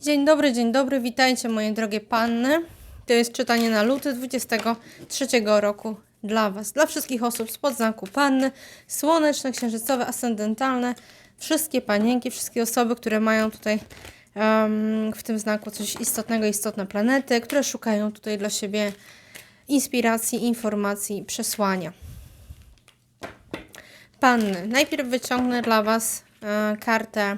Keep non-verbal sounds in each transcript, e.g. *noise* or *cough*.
Dzień dobry, dzień dobry, witajcie moje drogie panny. To jest czytanie na luty 23 roku dla Was, dla wszystkich osób z podznaku panny, słoneczne, księżycowe, ascendentalne, wszystkie panienki, wszystkie osoby, które mają tutaj em, w tym znaku coś istotnego, istotne planety, które szukają tutaj dla siebie inspiracji, informacji, przesłania. Panny, najpierw wyciągnę dla Was e, kartę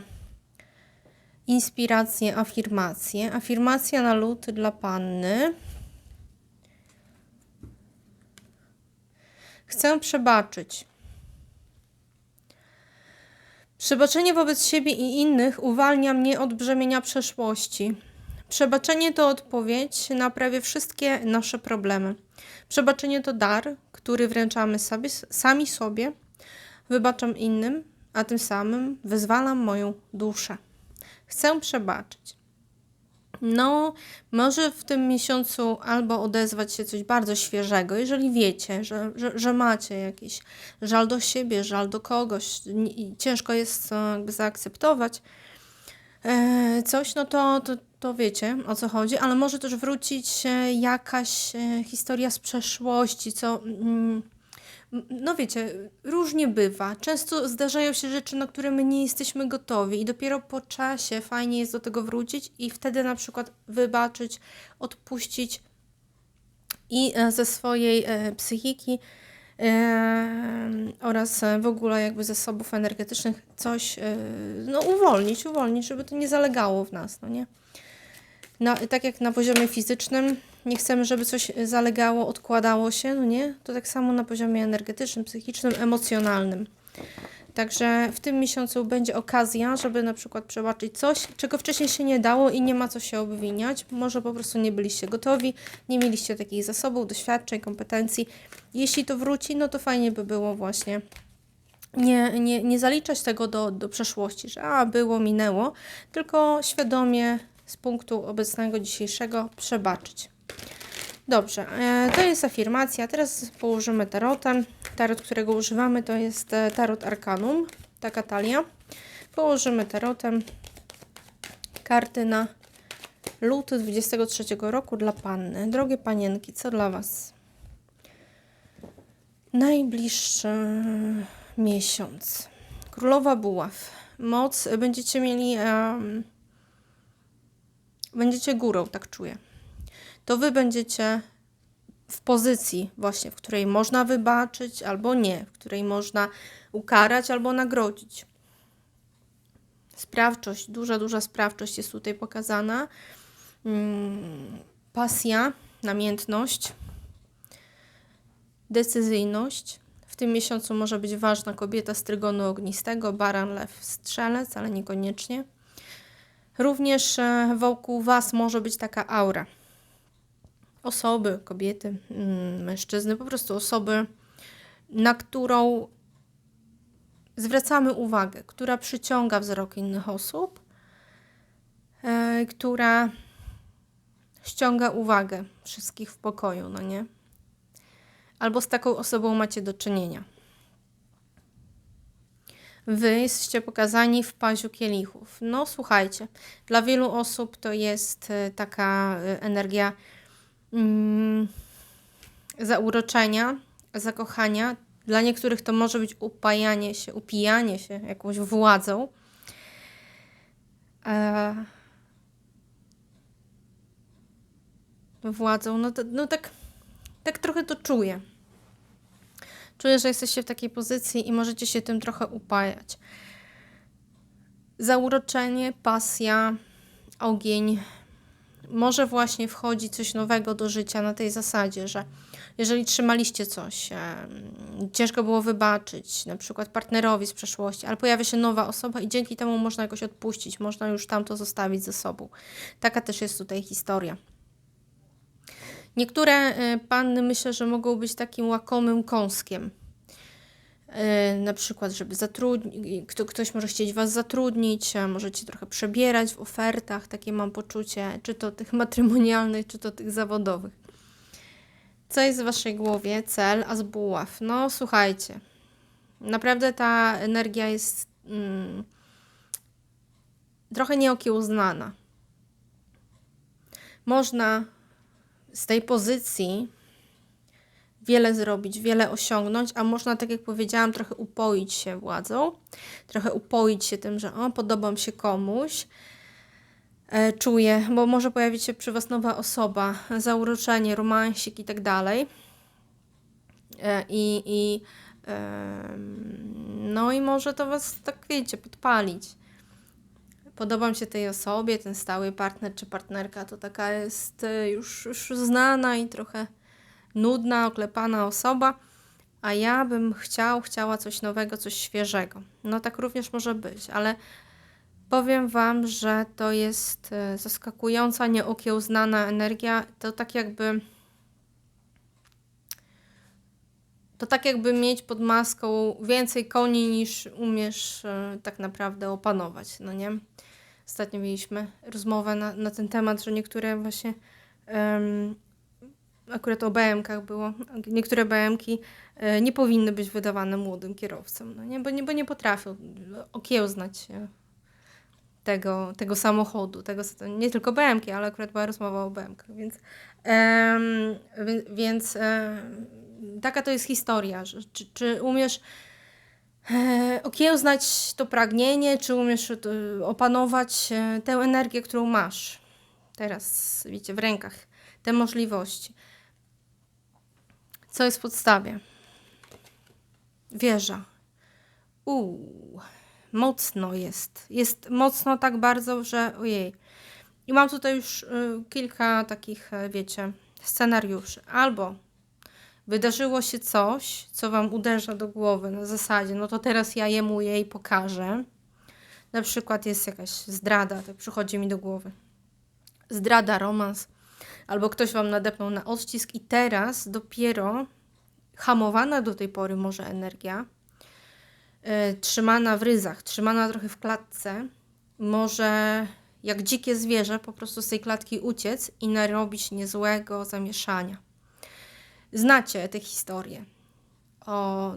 inspiracje, afirmacje. Afirmacja na luty dla panny. Chcę przebaczyć. Przebaczenie wobec siebie i innych uwalnia mnie od brzemienia przeszłości. Przebaczenie to odpowiedź na prawie wszystkie nasze problemy. Przebaczenie to dar, który wręczamy sobie, sami sobie. Wybaczam innym, a tym samym wyzwalam moją duszę. Chcę przebaczyć. No, może w tym miesiącu albo odezwać się coś bardzo świeżego, jeżeli wiecie, że, że, że macie jakiś żal do siebie, żal do kogoś, i ciężko jest zaakceptować e, coś, no to, to, to wiecie o co chodzi, ale może też wrócić jakaś e, historia z przeszłości, co. Mm, no wiecie, różnie bywa. Często zdarzają się rzeczy, na które my nie jesteśmy gotowi, i dopiero po czasie fajnie jest do tego wrócić i wtedy na przykład wybaczyć, odpuścić i e, ze swojej e, psychiki e, oraz w ogóle jakby zasobów energetycznych coś no, uwolnić, uwolnić, żeby to nie zalegało w nas, no nie? No, tak jak na poziomie fizycznym, nie chcemy, żeby coś zalegało, odkładało się, no nie? To tak samo na poziomie energetycznym, psychicznym, emocjonalnym. Także w tym miesiącu będzie okazja, żeby na przykład przebaczyć coś, czego wcześniej się nie dało i nie ma co się obwiniać. Może po prostu nie byliście gotowi, nie mieliście takich zasobów, doświadczeń, kompetencji. Jeśli to wróci, no to fajnie by było właśnie nie, nie, nie zaliczać tego do, do przeszłości, że a, było, minęło, tylko świadomie z punktu obecnego dzisiejszego przebaczyć. Dobrze, e, to jest afirmacja. Teraz położymy tarotem. Tarot, którego używamy, to jest e, tarot Arcanum, taka talia. Położymy tarotem karty na luty 23 roku dla Panny. Drogie Panienki, co dla Was? Najbliższy miesiąc. Królowa Buław. Moc będziecie mieli... Um, będziecie górą, tak czuję to wy będziecie w pozycji właśnie, w której można wybaczyć albo nie, w której można ukarać albo nagrodzić. Sprawczość, duża, duża sprawczość jest tutaj pokazana. Hmm, pasja, namiętność, decyzyjność. W tym miesiącu może być ważna kobieta z trygonu ognistego, baran, lew, strzelec, ale niekoniecznie. Również e, wokół Was może być taka aura osoby, kobiety, mm, mężczyzny, po prostu osoby, na którą zwracamy uwagę, która przyciąga wzrok innych osób, e, która ściąga uwagę wszystkich w pokoju, no nie? Albo z taką osobą macie do czynienia. Wy jesteście pokazani w paziu kielichów. No słuchajcie, dla wielu osób to jest e, taka e, energia mm, zauroczenia, zakochania. Dla niektórych to może być upajanie się, upijanie się jakąś władzą. E, władzą, no, to, no tak, tak trochę to czuję. Czuję, że jesteście w takiej pozycji i możecie się tym trochę upajać. Zauroczenie, pasja, ogień, może właśnie wchodzi coś nowego do życia na tej zasadzie, że jeżeli trzymaliście coś, ciężko było wybaczyć, na przykład partnerowi z przeszłości, ale pojawia się nowa osoba i dzięki temu można jakoś odpuścić, można już tamto zostawić ze sobą. Taka też jest tutaj historia. Niektóre e, panny myślę, że mogą być takim łakomym kąskiem E, na przykład, żeby zatrudnić, kto, ktoś może chcieć Was zatrudnić, możecie trochę przebierać w ofertach, takie mam poczucie, czy to tych *laughs* matrymonialnych, czy to tych zawodowych. Co jest w Waszej głowie? Cel, a z buław. No słuchajcie, naprawdę ta energia jest mm, trochę nieokiełznana. Można z tej pozycji wiele zrobić, wiele osiągnąć, a można, tak jak powiedziałam, trochę upoić się władzą, trochę upoić się tym, że o, podobam się komuś, e, czuję, bo może pojawić się przy Was nowa osoba, zauroczenie, romansik i tak dalej. E, I, i no i może to Was, tak wiecie, podpalić. Podobam się tej osobie, ten stały partner czy partnerka to taka jest e, już, już znana i trochę nudna, oklepana osoba, a ja bym chciał, chciała coś nowego, coś świeżego. No tak również może być, ale powiem Wam, że to jest e, zaskakująca, nieokiełznana energia. To tak jakby. To tak jakby mieć pod maską więcej koni niż umiesz e, tak naprawdę opanować, no nie? Ostatnio mieliśmy rozmowę na, na ten temat, że niektóre właśnie akurat o BM-kach było, niektóre BM-ki e, nie powinny być wydawane młodym kierowcom, no nie? Bo, nie, bo nie potrafią okiełznać się tego, tego samochodu, tego, nie tylko BM-ki, ale akurat była rozmowa o BM-kach, więc, więc e, taka to jest historia, że, czy, czy umiesz e, okiełznać to pragnienie, czy umiesz e, opanować e, tę energię, którą masz teraz, wiecie, w rękach, te możliwości. Co jest w podstawie? Wieża. Uuu, mocno jest. Jest mocno tak bardzo, że ojej. I mam tutaj już y, kilka takich, wiecie, scenariuszy. Albo wydarzyło się coś, co wam uderza do głowy na zasadzie, no to teraz ja jemu jej pokażę. Na przykład jest jakaś zdrada, to przychodzi mi do głowy. Zdrada, romans albo ktoś Wam nadepnął na odcisk i teraz dopiero hamowana do tej pory może energia, yy, trzymana w ryzach, trzymana trochę w klatce, może jak dzikie zwierzę po prostu z tej klatki uciec i narobić niezłego zamieszania. Znacie te historie. O,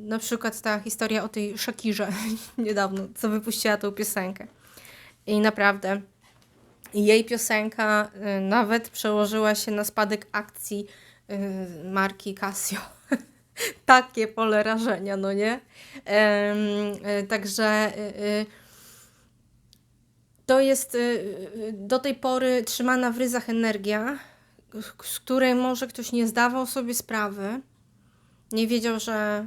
na przykład ta historia o tej Shakirze *laughs* niedawno, co wypuściła tą piosenkę. I naprawdę jej piosenka y, nawet przełożyła się na spadek akcji y, marki Casio. *laughs* Takie pole rażenia, no nie? Y, także to jest do tej pory trzymana w ryzach energia, z której może ktoś nie zdawał sobie sprawy, nie wiedział, że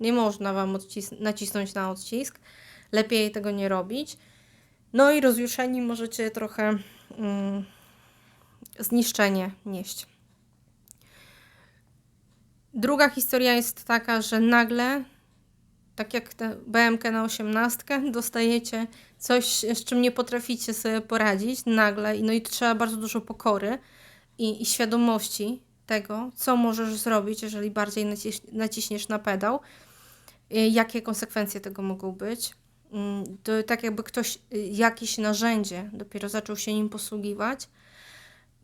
nie można wam nacisnąć na odcisk, lepiej tego nie robić. No i rozjuszeni możecie trochę mm, zniszczenie nieść. Druga historia jest taka, że nagle, tak jak tę BMK na osiemnastkę, *laughs* dostajecie coś, z czym nie potraficie sobie poradzić nagle, no i trzeba bardzo dużo pokory i, i świadomości tego, co możesz zrobić, jeżeli bardziej naciś, naciśniesz na pedał, jakie konsekwencje tego mogą być. Mm, to tak jakby ktoś y, jakieś narzędzie dopiero zaczął się nim posługiwać.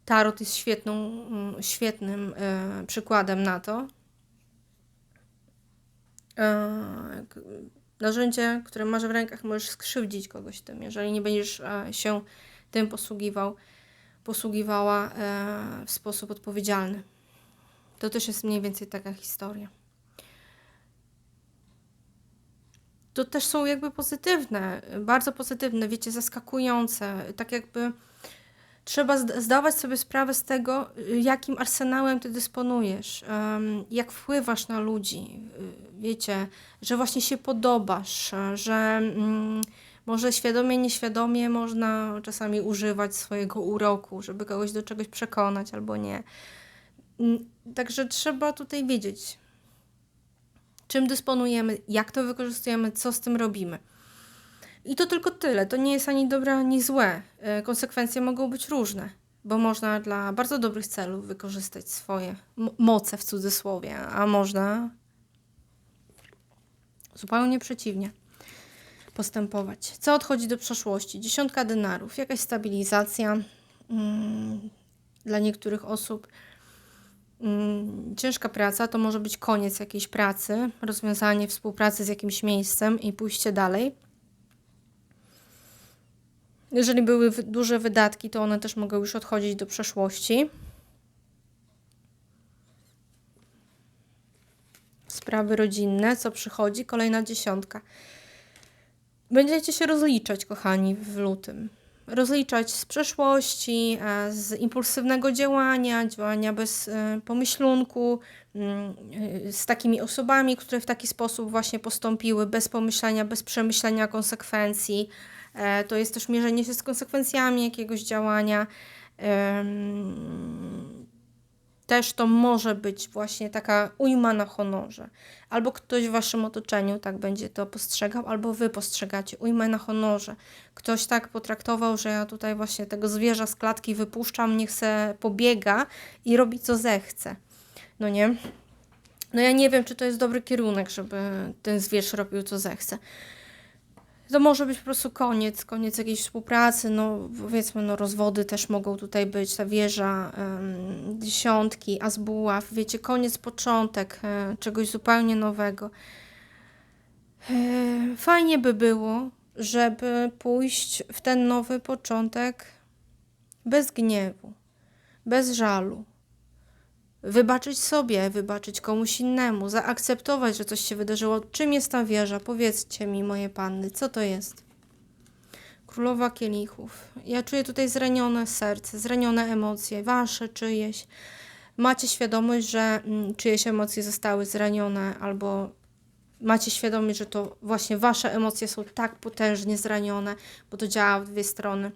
Tarot jest świetną, mm, świetnym e, przykładem na to. E, narzędzie, które masz w rękach, możesz skrzywdzić kogoś tym, jeżeli nie będziesz e, się tym posługiwał, posługiwała w sposób odpowiedzialny. To też jest mniej więcej taka historia. to też są jakby pozytywne, bardzo pozytywne, wiecie, zaskakujące. Tak jakby trzeba zdawać sobie sprawę z tego, jakim arsenałem ty dysponujesz, jak wpływasz na ludzi. Wiecie, że właśnie się podobasz, że mm, może świadomie, nieświadomie można czasami używać swojego uroku, żeby kogoś do czegoś przekonać albo nie. Mm, także trzeba tutaj wiedzieć, czym dysponujemy, jak to wykorzystujemy, co z tym robimy. I to tylko tyle. To nie jest ani dobre, ani złe. E, konsekwencje mogą być różne, bo można dla bardzo dobrych celów wykorzystać swoje moce w cudzysłowie, a można zupełnie przeciwnie postępować. Co odchodzi do przeszłości? Dziesiątka denarów, jakaś stabilizacja mm, dla niektórych osób Mm, ciężka praca to może być koniec jakiejś pracy, rozwiązanie współpracy z jakimś miejscem i pójście dalej. Jeżeli były duże wydatki, to one też mogą już odchodzić do przeszłości. Sprawy rodzinne, co przychodzi, kolejna dziesiątka. Będziecie się rozliczać, kochani, w lutym. Rozliczać z przeszłości, e, z impulsywnego działania, działania bez e, pomyślunku, mm, e, z takimi osobami, które w taki sposób właśnie postąpiły, bez pomyślenia, bez przemyślenia konsekwencji. To jest też mierzenie się z konsekwencjami jakiegoś działania. Też to może być właśnie taka ujma na honorze. Albo ktoś w waszym otoczeniu tak będzie to postrzegał, albo wy postrzegacie ujmę na honorze. Ktoś tak potraktował, że ja tutaj właśnie tego zwierza z klatki wypuszczam, niech se pobiega i robi co zechce. No nie? No ja nie wiem, czy to jest dobry kierunek, żeby ten zwierz robił co zechce. To może być po prostu koniec, koniec jakiejś współpracy, no powiedzmy, no rozwody też mogą tutaj być, ta wieża, em, dziesiątki, azbuław, wiecie, koniec, początek e, czegoś zupełnie nowego. E, fajnie by było, żeby pójść w ten nowy początek bez gniewu, bez żalu. Wybaczyć sobie, wybaczyć komuś innemu, zaakceptować, że coś się wydarzyło. Czym jest ta wieża? Powiedzcie mi, moje panny, co to jest? Królowa kielichów. Ja czuję tutaj zranione serce, zranione emocje, wasze, czyjeś. Macie świadomość, że mm, czyjeś emocje zostały zranione, albo macie świadomość, że to właśnie wasze emocje są tak potężnie zranione, bo to działa w dwie strony.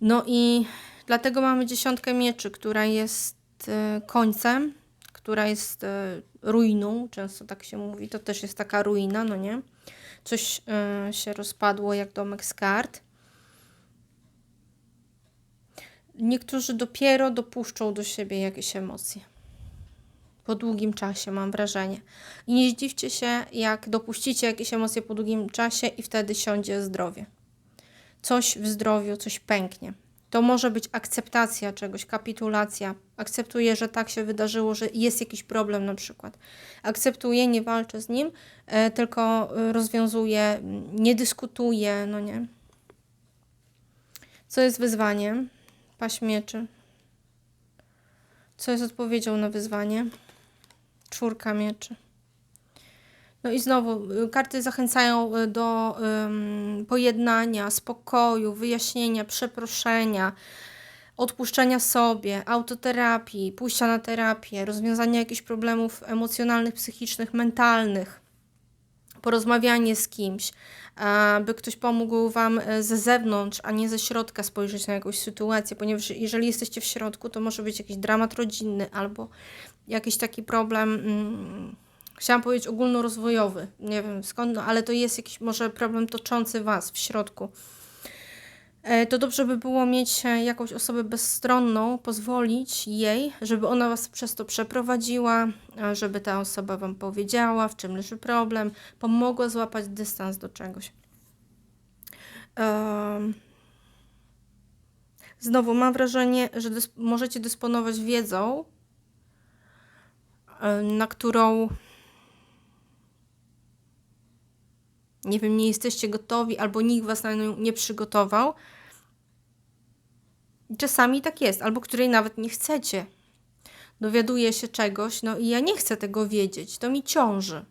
No i dlatego mamy dziesiątkę mieczy, która jest e, końcem, która jest e, ruiną, często tak się mówi, to też jest taka ruina, no nie? Coś e, się rozpadło jak domek z kart. Niektórzy dopiero dopuszczą do siebie jakieś emocje. Po długim czasie, mam wrażenie. I nie zdziwcie się, jak dopuścicie jakieś emocje po długim czasie i wtedy siądzie zdrowie. Coś w zdrowiu, coś pęknie. To może być akceptacja czegoś, kapitulacja. Akceptuję, że tak się wydarzyło, że jest jakiś problem na przykład. Akceptuję, nie walczę z nim, e, tylko e, rozwiązuję, nie dyskutuję, no nie. Co jest wyzwaniem? Paść mieczy. Co jest odpowiedzią na wyzwanie? Czwórka mieczy. No i znowu, y, karty zachęcają y, do ym, pojednania, spokoju, wyjaśnienia, przeproszenia, odpuszczenia sobie, autoterapii, pójścia na terapię, rozwiązania jakichś problemów emocjonalnych, psychicznych, mentalnych, porozmawianie z kimś, by ktoś pomógł Wam e, ze zewnątrz, a nie ze środka spojrzeć na jakąś sytuację, ponieważ jeżeli jesteście w środku, to może być jakiś dramat rodzinny albo jakiś taki problem. Mm, chciałam powiedzieć ogólnorozwojowy, nie wiem skąd, no, ale to jest jakiś może problem toczący Was w środku. E, To dobrze by było mieć e, jakąś osobę bezstronną, pozwolić jej, żeby ona Was przez to przeprowadziła, a żeby ta osoba Wam powiedziała, w czym leży problem, pomogła złapać dystans do czegoś. Znowu mam wrażenie, że dys możecie dysponować wiedzą, e, na którą nie wiem, nie jesteście gotowi, albo nikt was na nią nie przygotował. Czasami tak jest, albo której nawet nie chcecie. Dowiaduję się czegoś, no i ja nie chcę tego wiedzieć, to mi ciąży.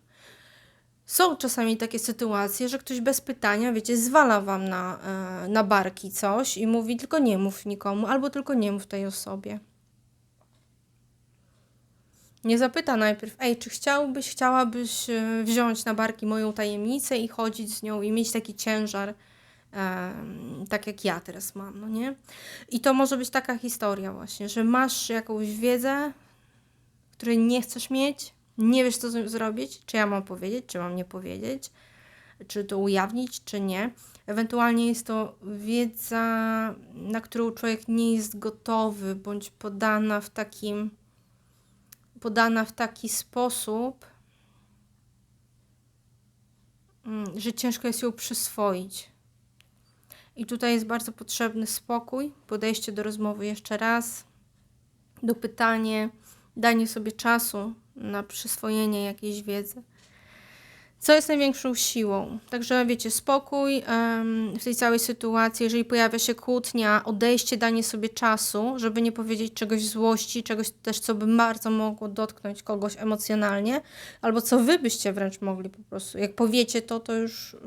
Są czasami takie sytuacje, że ktoś bez pytania, wiecie, zwala wam na, e, na barki coś i mówi tylko nie mów nikomu, albo tylko nie mów tej osobie. Nie zapyta najpierw, ej, czy chciałbyś, chciałabyś e, wziąć na barki moją tajemnicę i chodzić z nią i mieć taki ciężar, em, tak jak ja teraz mam, no nie? I to może być taka historia właśnie, że masz jakąś wiedzę, której nie chcesz mieć, nie wiesz co z nią zrobić, czy ja mam powiedzieć, czy mam nie powiedzieć, czy to ujawnić, czy nie. Ewentualnie jest to wiedza, na którą człowiek nie jest gotowy, bądź podana w takim podana w taki sposób, mm, że ciężko jest ją przyswoić. I tutaj jest bardzo potrzebny spokój, podejście do rozmowy jeszcze raz, dopytanie, danie sobie czasu na przyswojenie jakiejś wiedzy. Co jest największą siłą? Także wiecie, spokój w tej całej sytuacji, jeżeli pojawia się kłótnia, odejście, danie sobie czasu, żeby nie powiedzieć czegoś złości, czegoś też, co by bardzo mogło dotknąć kogoś emocjonalnie, albo co wy byście wręcz mogli po prostu. Jak powiecie to, to już y,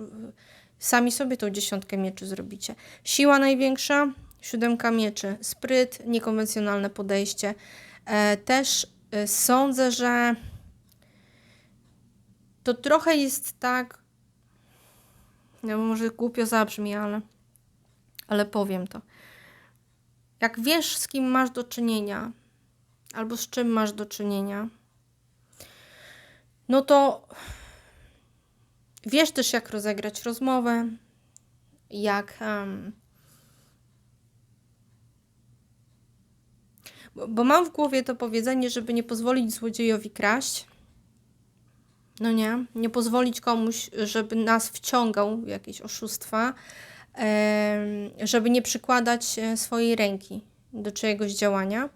sami sobie tą dziesiątkę mieczy zrobicie. Siła największa, siódemka mieczy, spryt, niekonwencjonalne podejście. E, też y, sądzę, że to trochę jest tak. No może głupio zabrzmi, ale, ale powiem to. Jak wiesz, z kim masz do czynienia, albo z czym masz do czynienia, no to wiesz też, jak rozegrać rozmowę, jak. Um, bo, bo mam w głowie to powiedzenie, żeby nie pozwolić złodziejowi kraść no nie, nie pozwolić komuś, żeby nas wciągał w jakieś oszustwa, żeby nie przykładać e, swojej ręki do czyjegoś działania.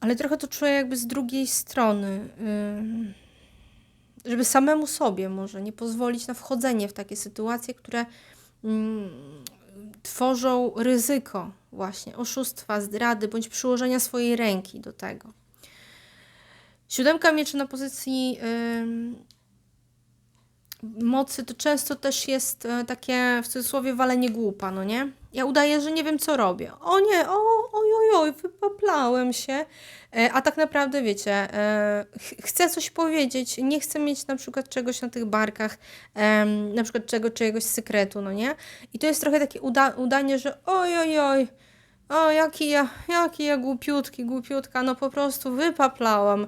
Ale trochę to czuję jakby z drugiej strony, żeby samemu sobie może nie pozwolić na wchodzenie w takie sytuacje, które mm, tworzą ryzyko właśnie oszustwa, zdrady bądź przyłożenia swojej ręki do tego. Siódemka mieczy na pozycji yy, mocy to często też jest e, takie w cudzysłowie walenie głupa, no nie? Ja udaję, że nie wiem co robię. O nie, o, oj, oj, oj, wypaplałem się. E, a tak naprawdę, wiecie, e, chcę coś powiedzieć, nie chcę mieć na przykład czegoś na tych barkach, na przykład czego, czyjegoś sekretu, no nie? I to jest trochę takie uda udanie, że oj, oj, oj, o, jaki ja, jaki ja głupiutki, głupiutka, no po prostu wypaplałam.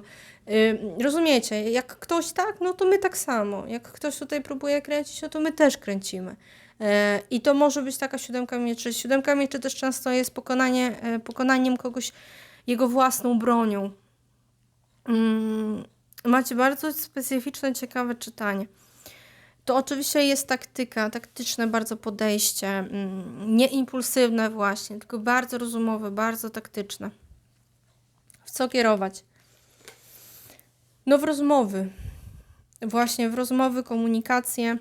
Rozumiecie, jak ktoś tak, no to my tak samo. Jak ktoś tutaj próbuje kręcić, no to my też kręcimy. E, I to może być taka siódemka mieczy. Siódemka mieczy też często jest pokonanie, e, pokonaniem kogoś jego własną bronią. Macie bardzo specyficzne, ciekawe czytanie. To oczywiście jest taktyka, taktyczne bardzo podejście, nie impulsywne właśnie, tylko bardzo rozumowe, bardzo taktyczne. W co kierować? No w rozmowy. Właśnie w rozmowy, komunikację,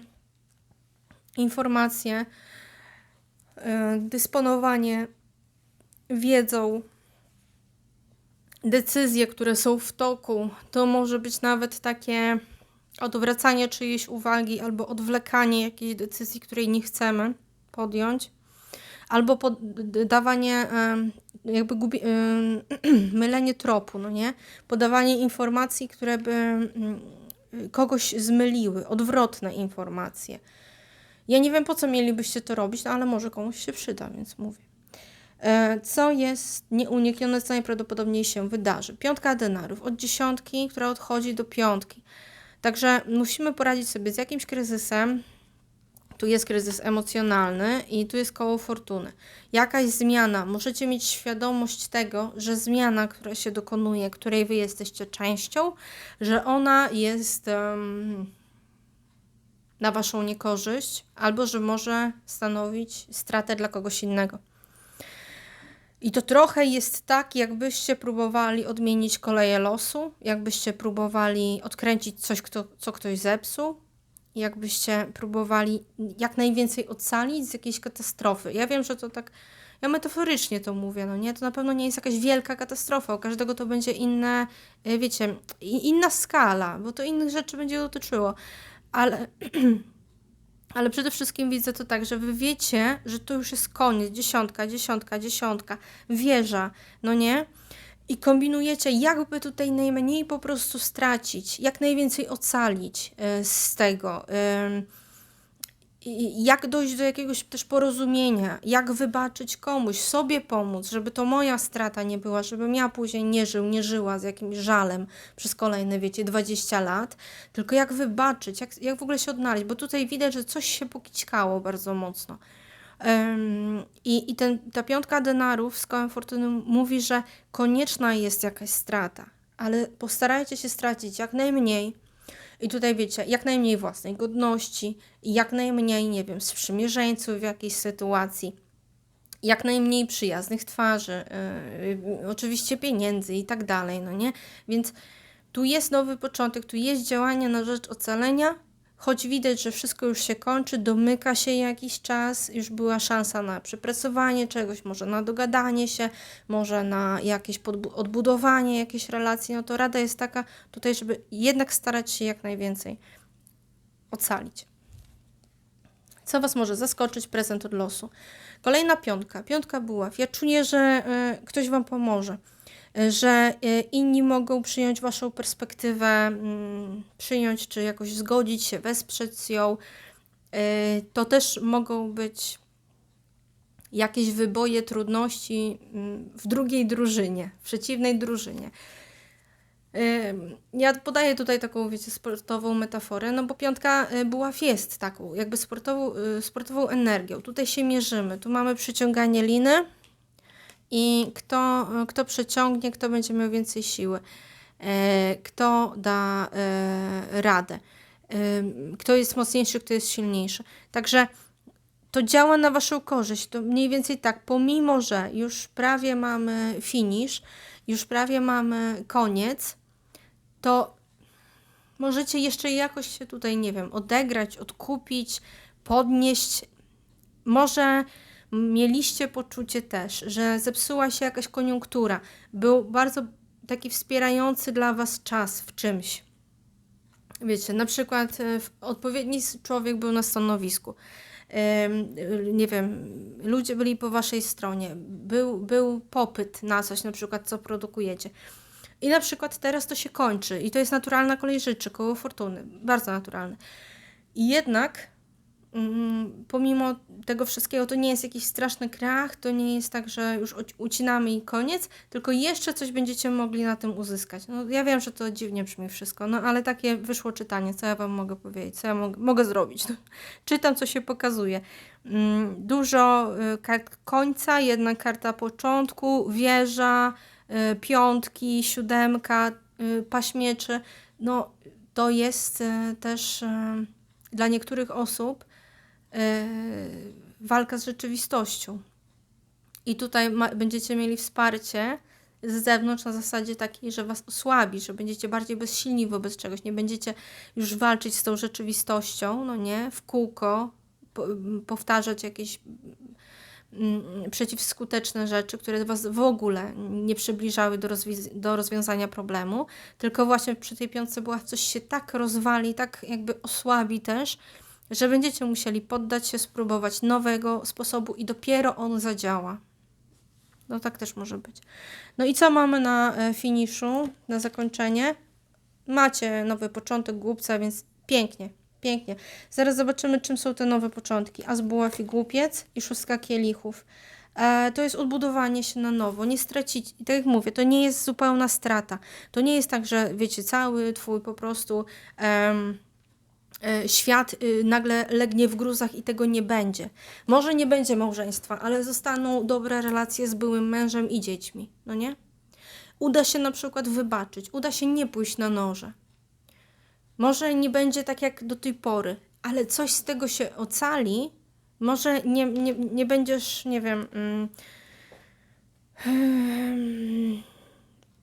informacje, e, dysponowanie wiedzą, decyzje, które są w toku. To może być nawet takie odwracanie czyjejś uwagi albo odwlekanie jakiejś decyzji, której nie chcemy podjąć, albo dawanie jakby gubi, *clears throat* mylenie tropu, no nie? Podawanie informacji, które by mm, kogoś zmyliły, odwrotne informacje. Ja nie wiem, po co mielibyście to robić, no ale może komuś się przyda, więc mówię. E, co jest nieuniknione, co najprawdopodobniej się wydarzy? Piątka denarów od dziesiątki, która odchodzi do piątki. Także musimy poradzić sobie z jakimś kryzysem, tu jest kryzys emocjonalny i tu jest koło fortuny. Jakaś zmiana, możecie mieć świadomość tego, że zmiana, która się dokonuje, której wy jesteście częścią, że ona jest um, na waszą niekorzyść, albo że może stanowić stratę dla kogoś innego. I to trochę jest tak, jakbyście próbowali odmienić koleje losu, jakbyście próbowali odkręcić coś, kto, co ktoś zepsuł, jakbyście próbowali jak najwięcej ocalić z jakiejś katastrofy. Ja wiem, że to tak, ja metaforycznie to mówię, no nie? To na pewno nie jest jakaś wielka katastrofa, u każdego to będzie inne, e, wiecie, inna skala, bo to innych rzeczy będzie dotyczyło, ale... *clears throat* Ale przede wszystkim widzę to tak, że wy wiecie, że to już jest koniec, dziesiątka, dziesiątka, dziesiątka, wieża, no nie? I kombinujecie, jakby tutaj najmniej po prostu stracić, jak najwięcej ocalić e, z tego, jak dojść do jakiegoś też porozumienia, jak wybaczyć komuś, sobie pomóc, żeby to moja strata nie była, żebym ja później nie żył, nie żyła z jakimś żalem przez kolejne, wiecie, 20 lat, tylko jak wybaczyć, jak, jak w ogóle się odnaleźć, bo tutaj widać, że coś się pokićkało bardzo mocno. I, i ten, ta piątka denarów z kołem fortuny mówi, że konieczna jest jakaś strata, ale postarajcie się stracić jak najmniej. I tutaj wiecie, jak najmniej własnej godności, jak najmniej, nie wiem, sprzymierzeńców w jakiejś sytuacji, jak najmniej przyjaznych twarzy, yy, oczywiście pieniędzy i tak dalej, no nie? Więc Tu jest nowy początek, tu jest działanie na rzecz ocalenia, choć widać, że wszystko już się kończy, domyka się jakiś czas, już była szansa na przepracowanie czegoś, może na dogadanie się, może na jakieś odbudowanie jakiejś relacji, no to rada jest taka tutaj, żeby jednak starać się jak najwięcej ocalić. Co Was może zaskoczyć? Prezent od losu. Kolejna piątka. Piątka buław. Ja czuję, że y, ktoś Wam pomoże, że y, inni mogą przyjąć Waszą perspektywę, mm, przyjąć czy jakoś zgodzić się, wesprzeć ją. Y, to też mogą być jakieś wyboje, trudności mm, w drugiej drużynie, w przeciwnej drużynie. Ym, Ja podaję tutaj taką, wiecie, sportową metaforę, no bo piątka buław jest taką, jakby sportową, sportową energią. Tutaj się mierzymy, tu mamy przyciąganie liny i kto, kto przeciągnie, kto będzie miał więcej siły, e, kto da e, radę, Ym, kto jest mocniejszy, kto jest silniejszy. Także to działa na Waszą korzyść. To mniej więcej tak, pomimo że już prawie mamy finish, już prawie mamy koniec, to możecie jeszcze jakoś się tutaj, nie wiem, odegrać, odkupić, podnieść. Może mieliście poczucie też, że zepsuła się jakaś koniunktura. Był bardzo taki wspierający dla Was czas w czymś. Wiecie, na przykład e, odpowiedni człowiek był na stanowisku. Nie wiem, ludzie byli po waszej stronie. Był, był popyt na coś, na przykład co produkujecie. I na przykład teraz to się kończy i to jest naturalna kolej rzeczy, koło fortuny. Bardzo naturalne. I jednak pomimo tego wszystkiego to nie jest jakiś straszny krach, to nie jest tak, że już ucinamy i koniec, tylko jeszcze coś będziecie mogli na tym uzyskać. No, ja wiem, że to dziwnie brzmi wszystko, no ale takie wyszło czytanie, co ja Wam mogę powiedzieć, co ja mogę, zrobić. No, *laughs* czytam, co się pokazuje. Mm, Dużo y, kart końca, jedna karta początku, wieża, y, piątki, siódemka, y, paśmieczy. No, to jest też dla niektórych osób e, walka z rzeczywistością. I tutaj ma, będziecie mieli wsparcie z zewnątrz na zasadzie takiej, że was osłabi, że będziecie bardziej bezsilni wobec czegoś, nie będziecie już walczyć z tą rzeczywistością, no nie, w kółko, po, powtarzać jakieś mm, przeciwskuteczne rzeczy, które Was w ogóle nie przybliżały do, do rozwiązania problemu, tylko właśnie przy tej piątce była coś się tak rozwali, tak jakby osłabi też, że będziecie musieli poddać się, spróbować nowego sposobu i dopiero on zadziała. No tak też może być. No i co mamy na e, finiszu, na zakończenie? Macie nowy początek głupca, więc pięknie, pięknie. Zaraz zobaczymy, czym są te nowe początki. As buław i głupiec i szóstka kielichów. E, to jest odbudowanie się na nowo, nie stracić. Tak jak mówię, to nie jest zupełna strata. To nie jest tak, że wiecie, cały twój po prostu em, świat y, nagle legnie w gruzach i tego nie będzie. Może nie będzie małżeństwa, ale zostaną dobre relacje z byłym mężem i dziećmi, no nie? Uda się na przykład wybaczyć, uda się nie pójść na noże. Może nie będzie tak jak do tej pory, ale coś z tego się ocali. Może nie, nie, nie będziesz, nie wiem, mm, *sighs*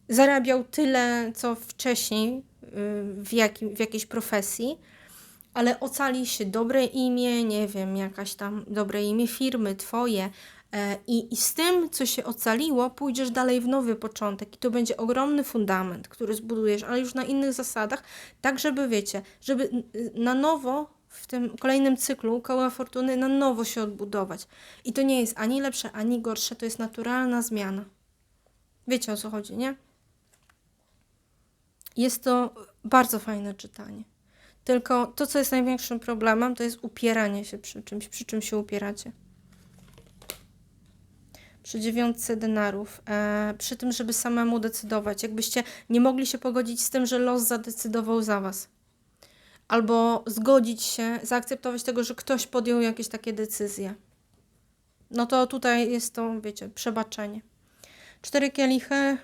zarabiał tyle, co wcześniej y, w, jakim, w jakiejś profesji, ale ocali się dobre imię, nie wiem, jakaś tam dobre imię firmy, twoje. e, I, I z tym, co się ocaliło, pójdziesz dalej w nowy początek i to będzie ogromny fundament, który zbudujesz, ale już na innych zasadach, tak żeby, wiecie, żeby na nowo w tym kolejnym cyklu koła fortuny na nowo się odbudować. I to nie jest ani lepsze, ani gorsze, to jest naturalna zmiana. Wiecie o co chodzi, nie? Jest to bardzo fajne czytanie. Tylko to, co jest największym problemem, to jest upieranie się przy czymś, przy czym się upieracie. Przy dziewiątce denarów, e, przy tym, żeby samemu decydować. Jakbyście nie mogli się pogodzić z tym, że los zadecydował za was. Albo zgodzić się, zaakceptować tego, że ktoś podjął jakieś takie decyzje. No to tutaj jest to, wiecie, przebaczenie. Cztery kielichy.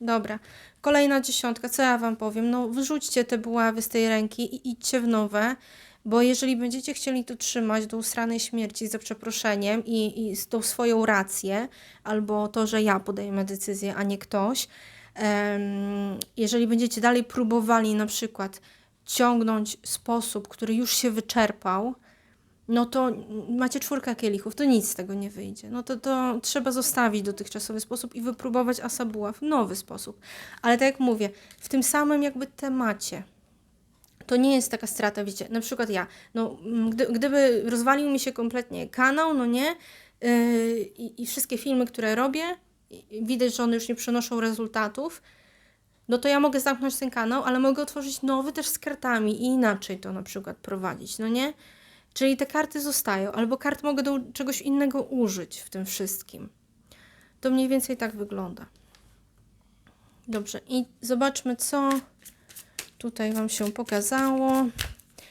Dobra. Kolejna dziesiątka, co ja wam powiem? No, wyrzućcie te buławy z tej ręki i idźcie w nowe, bo jeżeli będziecie chcieli to trzymać do usranej śmierci za przeproszeniem i, i tą swoją rację, albo to, że ja podejmę decyzję, a nie ktoś, Em, Jeżeli będziecie dalej próbowali na przykład ciągnąć sposób, który już się wyczerpał, no to macie czwórkę kielichów, to nic z tego nie wyjdzie. No to, to trzeba zostawić dotychczasowy sposób i wypróbować asabuła w nowy sposób. Ale tak jak mówię, w tym samym jakby temacie. To nie jest taka strata, wiecie, na przykład ja, no mm, gdy, gdyby rozwalił mi się kompletnie kanał, no nie, yy, i, wszystkie filmy, które robię, widać, że one już nie przynoszą rezultatów, no to ja mogę zamknąć ten kanał, ale mogę otworzyć nowy też z kartami i inaczej to na przykład prowadzić, no nie? Czyli te karty zostają, albo kart mogę do czegoś innego użyć w tym wszystkim. To mniej więcej tak wygląda. Dobrze, i zobaczmy, co tutaj Wam się pokazało.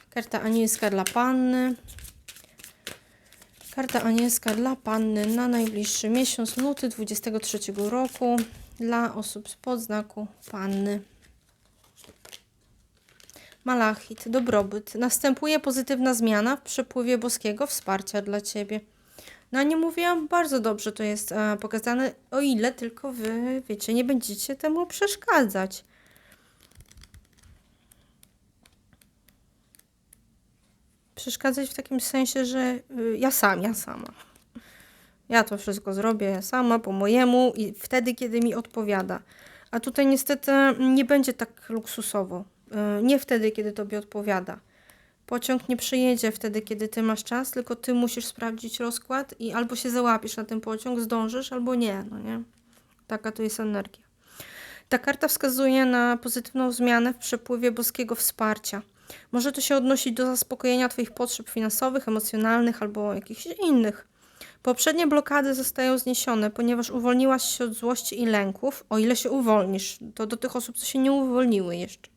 Karta anielska dla Panny. Karta anielska dla Panny na najbliższy miesiąc, luty 23 roku, dla osób spod znaku Panny. Malachit, dobrobyt. Następuje pozytywna zmiana w przepływie boskiego wsparcia dla Ciebie. No nie mówiłam, bardzo dobrze to jest e, pokazane, o ile tylko Wy, wiecie, nie będziecie temu przeszkadzać. Przeszkadzać w takim sensie, że y, ja sam, ja sama. Ja to wszystko zrobię sama, po mojemu i wtedy, kiedy mi odpowiada. A tutaj niestety nie będzie tak luksusowo. Y, Nie wtedy, kiedy tobie odpowiada. Pociąg nie przyjedzie wtedy, kiedy ty masz czas, tylko ty musisz sprawdzić rozkład i albo się załapiesz na ten pociąg, zdążysz, albo nie, no nie? Taka to jest energia. Ta karta wskazuje na pozytywną zmianę w przepływie boskiego wsparcia. Może to się odnosić do zaspokojenia Twoich potrzeb finansowych, emocjonalnych albo jakichś innych. Poprzednie blokady zostają zniesione, ponieważ uwolniłaś się od złości i lęków, o ile się uwolnisz. To do tych osób, co się nie uwolniły jeszcze.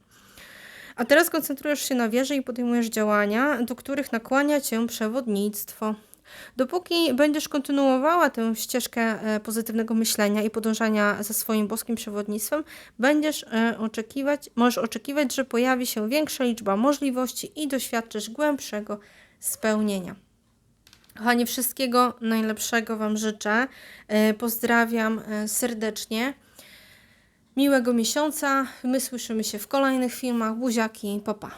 A teraz koncentrujesz się na wierze i podejmujesz działania, do których nakłania cię przewodnictwo. Dopóki będziesz kontynuowała tę ścieżkę e, pozytywnego myślenia i podążania za swoim boskim przewodnictwem, będziesz e, oczekiwać, możesz oczekiwać, że pojawi się większa liczba możliwości i doświadczysz głębszego spełnienia. Kochani, wszystkiego najlepszego Wam życzę. E, Pozdrawiam serdecznie. Miłego miesiąca. My słyszymy się w kolejnych filmach. Buziaki, papa.